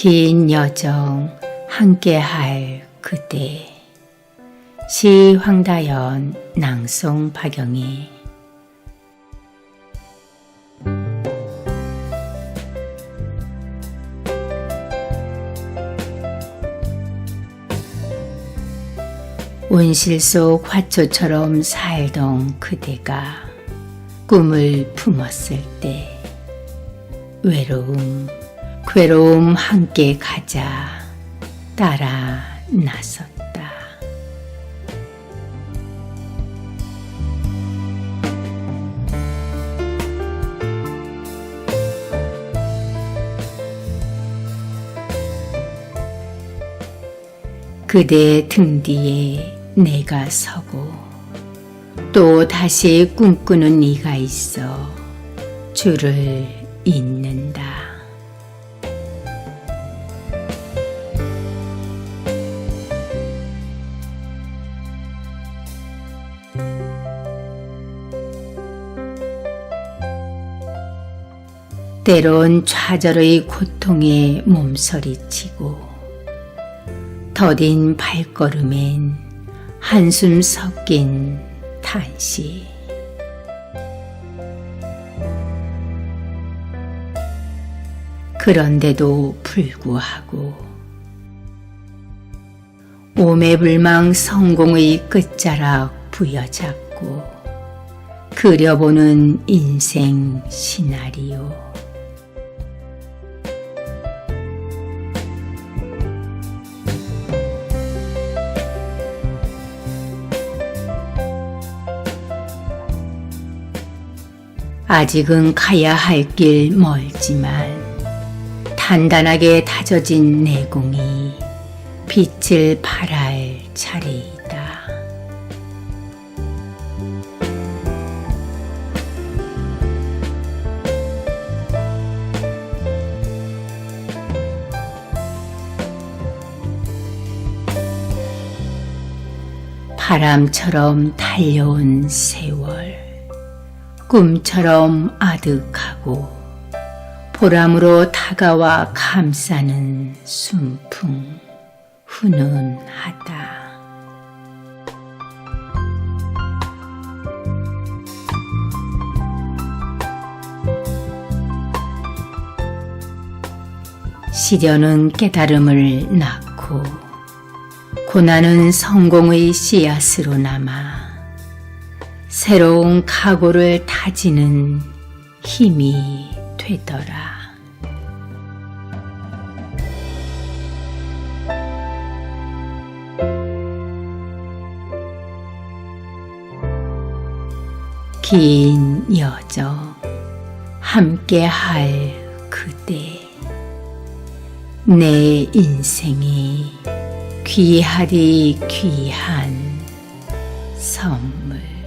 긴 여정 함께할 그대. 시 황다연 낭송 박영희. 온실 속 화초처럼 살던 그대가 꿈을 품었을 때. 외로움, 괴로움 함께 가자 따라 나섰다. 그대 등 뒤에 내가 서고 또 다시 꿈꾸는 네가 있어 줄을 잇는다. 때론 좌절의 고통에 몸서리치고 더딘 발걸음엔 한숨 섞인 탄식. 그런데도 불구하고 오매불망 성공의 끝자락 부여잡고 그려보는 인생 시나리오. 아직은 가야 할 길 멀지만 단단하게 다져진 내공이 빛을 발할 차례이다. 바람처럼 달려온 세월. 꿈처럼 아득하고 보람으로 다가와 감싸는 순풍 훈훈하다. 시련은 깨달음을 낳고 고난은 성공의 씨앗으로 남아 새로운 각오를 다지는 힘이 되더라. 긴 여정 함께 할 그대 내 인생이 귀하디 귀한 선물